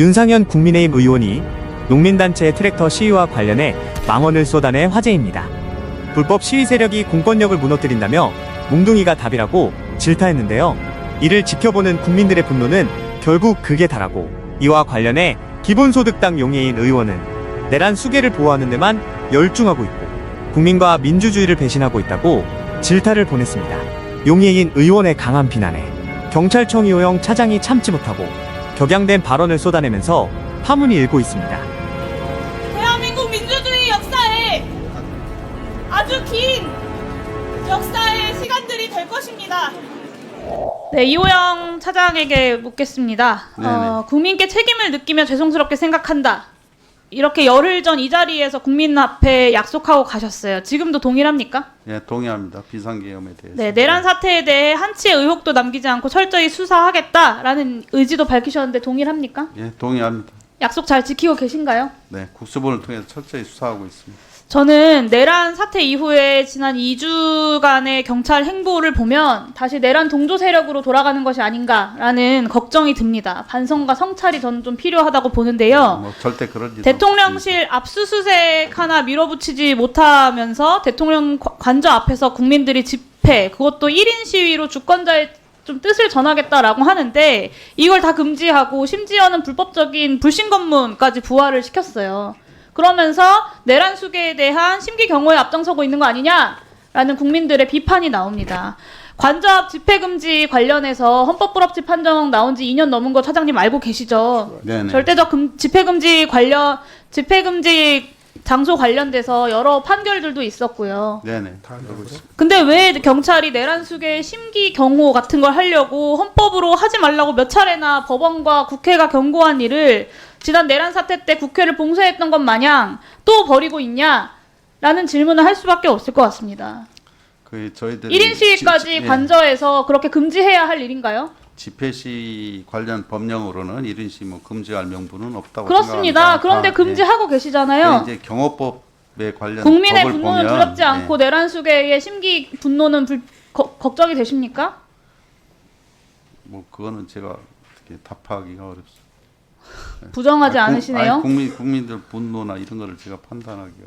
윤상현 국민의힘 의원이 농민단체 트랙터 시위와 관련해 망언을 쏟아내 화제입니다. 불법 시위 세력이 공권력을 무너뜨린다며 몽둥이가 답이라고 질타했는데요. 이를 지켜보는 국민들의 분노는 결국 극에 달하고 이와 관련해 기본소득당 용해인 의원은 내란 수계를 보호하는 데만 열중하고 있고 국민과 민주주의를 배신하고 있다고 질타를 보냈습니다. 용해인 의원의 강한 비난에 경찰청 이호영 차장이 참지 못하고 격양된 발언을 쏟아내면서 파문이 일고 있습니다. 대한민국 민주주의 역사에 아주 긴 역사의 시간들이 될 것입니다. 네, 이호영 차장에게 묻겠습니다. 네네. 어, 국민께 책임을 느끼며 죄송스럽게 생각한다. 이렇게 열흘 전 이 자리에서 국민 앞에 약속하고 가셨어요. 지금도 동일합니까? 예, 동의합니다. 비상계엄에 대해서. 네, 내란 사태에 대해 한치의 의혹도 남기지 않고 철저히 수사하겠다라는 의지도 밝히셨는데 동일합니까? 예, 동의합니다. 약속 잘 지키고 계신가요? 네, 국수본을 통해서 철저히 수사하고 있습니다. 저는 내란 사태 이후에 지난 2주간의 경찰 행보를 보면 다시 내란 동조 세력으로 돌아가는 것이 아닌가라는 걱정이 듭니다. 반성과 성찰이 저는 좀 필요하다고 보는데요. 뭐 절대 그럴 일 대통령실 압수수색 하나 밀어붙이지 못하면서 대통령 관- 관저 앞에서 국민들이 집회, 그것도 1인 시위로 주권자의 좀 뜻을 전하겠다라고 하는데 이걸 다 금지하고 심지어는 불법적인 불신 검문까지 부활을 시켰어요. 그러면서 내란 수계에 대한 심기 경호에 앞장서고 있는 거 아니냐라는 국민들의 비판이 나옵니다. 관저 집회 금지 관련해서 헌법 불합치 판정 나온 지 2년 넘은 거 차장님 알고 계시죠? 네네. 절대적 금, 집회 금지 관련 집회 금지 장소 관련돼서 여러 판결들도 있었고요. 네네, 다 그러고 있습니다. 근데 왜 경찰이 내란 수계 심기 경호 같은 걸 하려고 헌법으로 하지 말라고 몇 차례나 법원과 국회가 경고한 일을 지난 내란 사태 때 국회를 봉쇄했던 것 마냥 또 벌이고 있냐 라는 질문을 할 수밖에 없을 것 같습니다. 그 저희들이 1인 시위까지 지- 지- 예, 관저에서 그렇게 금지해야 할 일인가요? 집회 시 관련 법령으로는 1인 시위 뭐 금지할 명분은 없다고 그렇습니다. 생각합니다. 그런데 아, 금지하고 예. 계시잖아요. 네, 이제 경호법에 관련 국민의 분노는 보면 두렵지 예, 않고 내란 수계의 심기 분노는 불, 거- 걱정이 되십니까? 뭐 그거는 제가 답하기가 어렵습니다. 부정하지 아, 국- 않으시네요. 아니, 국민 국민들 분노나 이런 거를 제가 판단하기가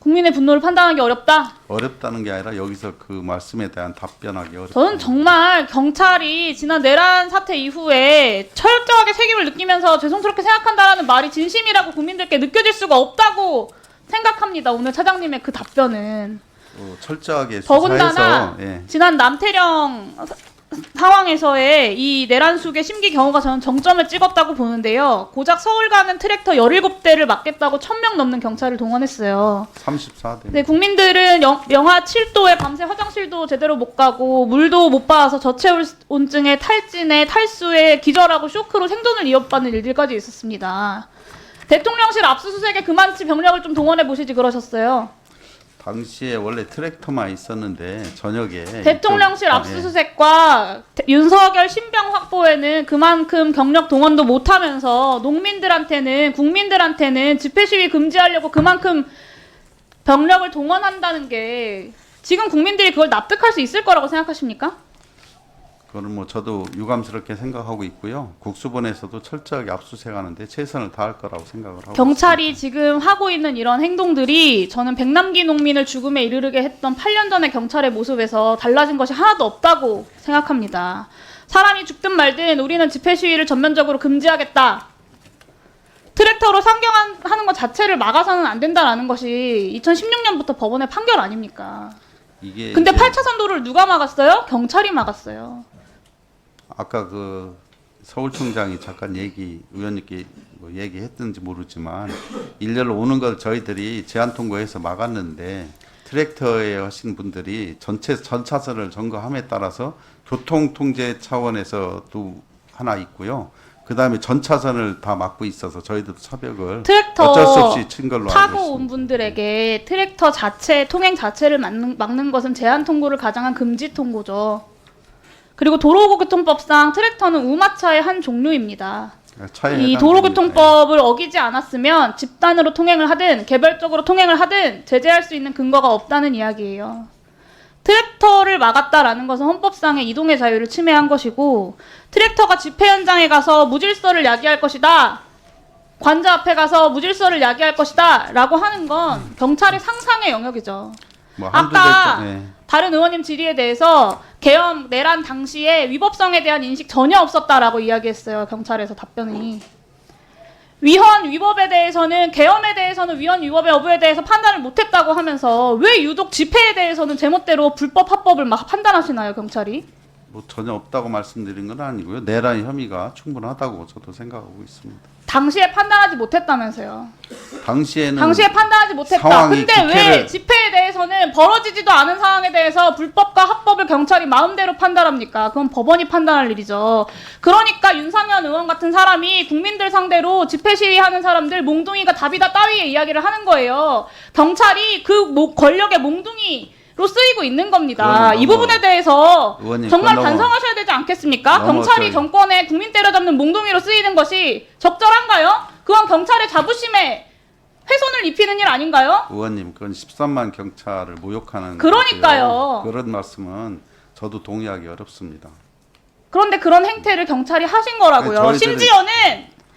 국민의 분노를 판단하기 어렵다. 어렵다는 게 아니라 여기서 그 말씀에 대한 답변하기 어렵다. 저는 정말 경찰이 지난 내란 사태 이후에 철저하게 책임을 느끼면서 죄송스럽게 생각한다라는 말이 진심이라고 국민들께 느껴질 수가 없다고 생각합니다. 오늘 차장님의 그 답변은 어, 철저하게 더군다나 수사해서 예. 지난 남태령 사- 상황에서의 이 내란 수계 심기 경우가 저는 정점을 찍었다고 보는데요. 고작 서울 가는 트랙터 17대를 막겠다고 1000명 넘는 경찰을 동원했어요. 34대. 네, 국민들은 영, 영하 7도에 밤새 화장실도 제대로 못 가고 물도 못 봐서 저체온증에 탈진에 탈수에 기절하고 쇼크로 생존을 이어받는 일들까지 있었습니다. 대통령실 압수수색에 그만치 병력을 좀 동원해 보시지 그러셨어요. 당시에 원래 트랙터만 있었는데 저녁에 대통령실 이쪽- 아, 예. 압수수색과 대- 윤석열 신병 확보에는 그만큼 경력 동원도 못하면서 농민들한테는 국민들한테는 집회 시위 금지하려고 그만큼 병력을 동원한다는 게 지금 국민들이 그걸 납득할 수 있을 거라고 생각하십니까? 그거는 뭐 저도 유감스럽게 생각하고 있고요. 국수본에서도 철저하게 압수수색하는데 최선을 다할 거라고 생각을 하고 경찰이 지금 하고 있는 이런 행동들이 저는 백남기 농민을 죽음에 이르게 했던 8년 전의 경찰의 모습에서 달라진 것이 하나도 없다고 생각합니다. 사람이 죽든 말든 우리는 집회 시위를 전면적으로 금지하겠다. 트랙터로 상경하는 것 자체를 막아서는 안 된다라는 것이 2016년부터 법원의 판결 아닙니까? 있습니다. 이게 근데 이제 8차선 도로를 누가 막았어요? 경찰이 막았어요. 아까 그 서울청장이 잠깐 얘기 의원님께 뭐 얘기했든지 모르지만 일렬로 오는 걸 저희들이 제한 통과해서 막았는데 트랙터에 하신 분들이 전체 전 차선을 점거함에 따라서 교통 통제 차원에서도 하나 있고요. 그 다음에 전 차선을 다 막고 있어서 저희들도 차벽을 트랙터 어쩔 수 없이 친 걸로 알고 타고 있습니다. 온 분들에게 트랙터 자체 통행 자체를 막는, 막는 것은 제한 통고를 가장한 금지 통고죠. 그리고 도로교통법상 트랙터는 우마차의 한 종류입니다. 차에 이. 도로교통법을 어기지 않았으면 집단으로 통행을 하든 개별적으로 통행을 하든 제재할 수 있는 근거가 없다는 이야기예요. 트랙터를 막았다라는 것은 헌법상의 이동의 자유를 침해한 것이고 트랙터가 집회 현장에 가서 무질서를 야기할 것이다. 관저 앞에 가서 무질서를 야기할 것이다. 라고 하는 건 경찰의 상상의 영역이죠. 뭐 아까. 다른 의원님 질의에 대해서 계엄 내란 당시에 위법성에 대한 인식 전혀 없었다라고 이야기했어요. 경찰에서 답변이. 위헌 위법에 대해서는 계엄에 대해서는 위헌 위법의 여부에 대해서 판단을 못했다고 하면서 왜 유독 집회에 대해서는 제멋대로 불법 합법을 막 판단하시나요 경찰이? 뭐 전혀 없다고 말씀드린 건 아니고요. 내란 혐의가 충분하다고 저도 생각하고 있습니다. 당시에 판단하지 못했다면서요. 당시에는 당시에 판단하지 못했다. 상황이 근데 왜 국회를- 집회에 대해서는 벌어지지도 않은 상황에 대해서 불법과 합법을 경찰이 마음대로 판단합니까? 그건 법원이 판단할 일이죠. 그러니까 윤상현 의원 같은 사람이 국민들 상대로 집회 시위하는 사람들 몽둥이가 답이다 따위의 이야기를 하는 거예요. 경찰이 그 모- 권력의 몽둥이 로 쓰이고 있는 겁니다. 이 부분에 대해서 의원님, 정말 그건 너무- 반성하셔야 되지 않겠습니까? 너무 경찰이 저기- 정권에 국민 때려잡는 몽둥이로 쓰이는 것이 적절한가요? 그건 경찰의 자부심에 훼손을 입히는 일 아닌가요? 의원님 그건 13만 경찰을 모욕하는 그러니까요. 거고요. 그런 말씀은 저도 동의하기 어렵습니다. 그런데 그런 행태를 경찰이 하신 거라고요. 아니, 저희들은 심지어는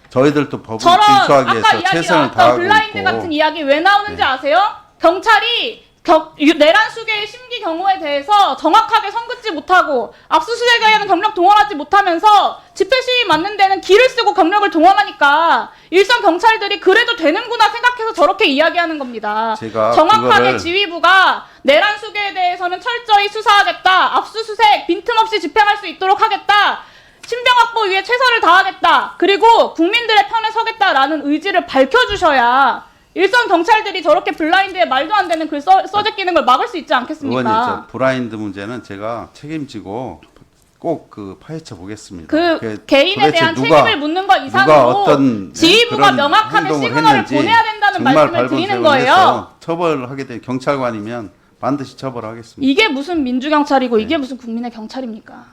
저희들도 법을 저런 준수하기 위해서 이야기 최선을 나왔던 다하고 블라인드 있고 같은 이야기 왜 나오는지 네. 아세요? 경찰이 격- 유- 내란 수계의 심기 경우에 대해서 정확하게 선긋지 못하고 압수수색에는 경력 동원하지 못하면서 집회 시위 맞는 데는 길을 쓰고 경력을 동원하니까 일선 경찰들이 그래도 되는구나 생각해서 저렇게 이야기하는 겁니다. 제가 정확하게 그거를- 지휘부가 내란 수계에 대해서는 철저히 수사하겠다. 압수수색 빈틈없이 집행할 수 있도록 하겠다. 신병 확보 위해 최선을 다하겠다. 그리고 국민들의 편에 서겠다라는 의지를 밝혀주셔야 일선 경찰들이 저렇게 블라인드에 말도 안 되는 글 써, 써제끼는 걸 막을 수 있지 않겠습니까? 브라인드 문제는 제가 책임지고 꼭 그 파헤쳐 보겠습니다. 그 개인에 도대체 대한 누가- 책임을 묻는 것 누가 이상으로 어떤 지휘부가 그런 명확하게 행동을 시그널을 했는지 보내야 된다는 정말 말씀을 드리는 거예요. 해서 처벌하게 된 경찰관이면 반드시 처벌하겠습니다. 이게 무슨 민주경찰이고 네. 이게 무슨 국민의 경찰입니까?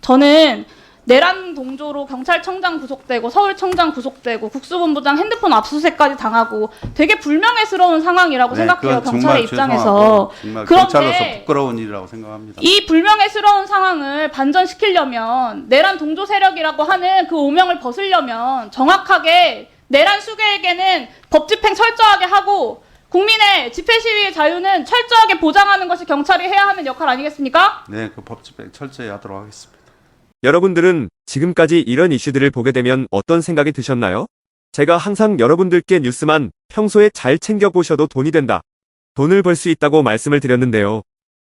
저는 내란 동조로 경찰청장 구속되고 서울청장 구속되고 국수본부장 핸드폰 압수수색까지 당하고 되게 불명예스러운 상황이라고 네, 생각해요 경찰의 입장에서 정말 경찰로서 부끄러운 일이라고 생각합니다. 이 불명예스러운 상황을 반전시키려면 내란 동조 세력이라고 하는 그 오명을 벗으려면 정확하게 내란 수괴에게는 법 집행 철저하게 하고 국민의 집회 시위의 자유는 철저하게 보장하는 것이 경찰이 해야 하는 역할 아니겠습니까? 네, 그 법 집행 철저히 하도록 하겠습니다. 여러분들은 지금까지 이런 이슈들을 보게 되면 어떤 생각이 드셨나요? 제가 항상 여러분들께 뉴스만 평소에 잘 챙겨보셔도 돈이 된다. 돈을 벌 수 있다고 말씀을 드렸는데요.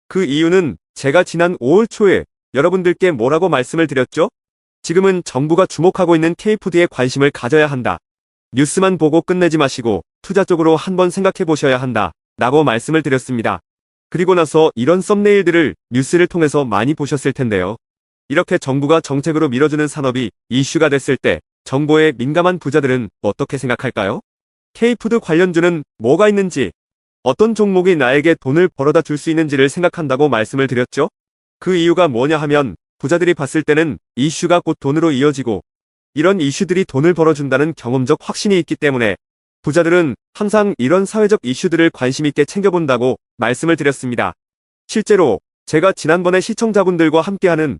그 이유는 제가 지난 5월 초에 여러분들께 뭐라고 말씀을 드렸죠? 지금은 정부가 주목하고 있는 K푸드에 관심을 가져야 한다. 뉴스만 보고 끝내지 마시고 투자 쪽으로 한번 생각해 보셔야 한다. 라고 말씀을 드렸습니다. 그리고 나서 이런 썸네일들을 뉴스를 통해서 많이 보셨을 텐데요. 이렇게 정부가 정책으로 밀어주는 산업이 이슈가 됐을 때 정보에 민감한 부자들은 어떻게 생각할까요? K푸드 관련주는 뭐가 있는지, 어떤 종목이 나에게 돈을 벌어다 줄 수 있는지를 생각한다고 말씀을 드렸죠? 그 이유가 뭐냐 하면 부자들이 봤을 때는 이슈가 곧 돈으로 이어지고 이런 이슈들이 돈을 벌어준다는 경험적 확신이 있기 때문에 부자들은 항상 이런 사회적 이슈들을 관심 있게 챙겨본다고 말씀을 드렸습니다. 실제로 제가 지난번에 시청자분들과 함께하는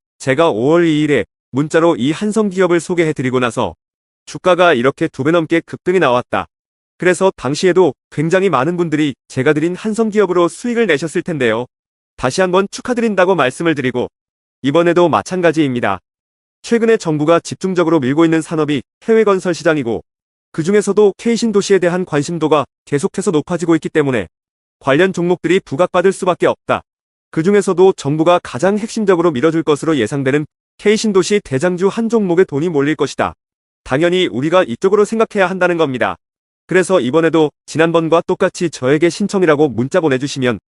제가 5월 2일에 문자로 이 한성기업을 소개해드리고 나서 주가가 이렇게 두 배 넘게 급등이 나왔다. 그래서 당시에도 굉장히 많은 분들이 제가 드린 한성기업으로 수익을 내셨을 텐데요. 다시 한번 축하드린다고 말씀을 드리고 이번에도 마찬가지입니다. 최근에 정부가 집중적으로 밀고 있는 산업이 해외 건설 시장이고 그 중에서도 K신도시에 대한 관심도가 계속해서 높아지고 있기 때문에 관련 종목들이 부각받을 수밖에 없다. 그 중에서도 정부가 가장 핵심적으로 밀어줄 것으로 예상되는 K신도시 대장주 한 종목에 돈이 몰릴 것이다. 당연히 우리가 이쪽으로 생각해야 한다는 겁니다. 그래서 이번에도 지난번과 똑같이 저에게 신청이라고 문자 보내주시면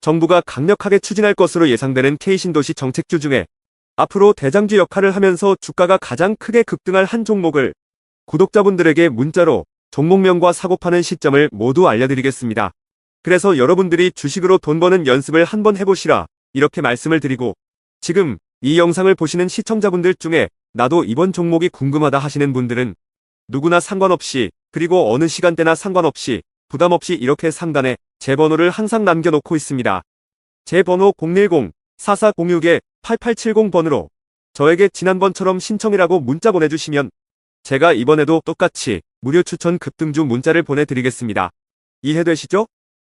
정부가 강력하게 추진할 것으로 예상되는 K신도시 정책주 중에 앞으로 대장주 역할을 하면서 주가가 가장 크게 급등할 한 종목을 구독자분들에게 문자로 종목명과 사고 파는 시점을 모두 알려드리겠습니다. 그래서 여러분들이 주식으로 돈 버는 연습을 한번 해보시라 이렇게 말씀을 드리고 지금 이 영상을 보시는 시청자분들 중에 나도 이번 종목이 궁금하다 하시는 분들은 누구나 상관없이 그리고 어느 시간대나 상관없이 부담 없이 이렇게 상단에 제 번호를 항상 남겨놓고 있습니다. 제 번호 010-4406-8870번으로 저에게 지난번처럼 신청이라고 문자 보내주시면 제가 이번에도 똑같이 무료 추천 급등주 문자를 보내드리겠습니다. 이해되시죠?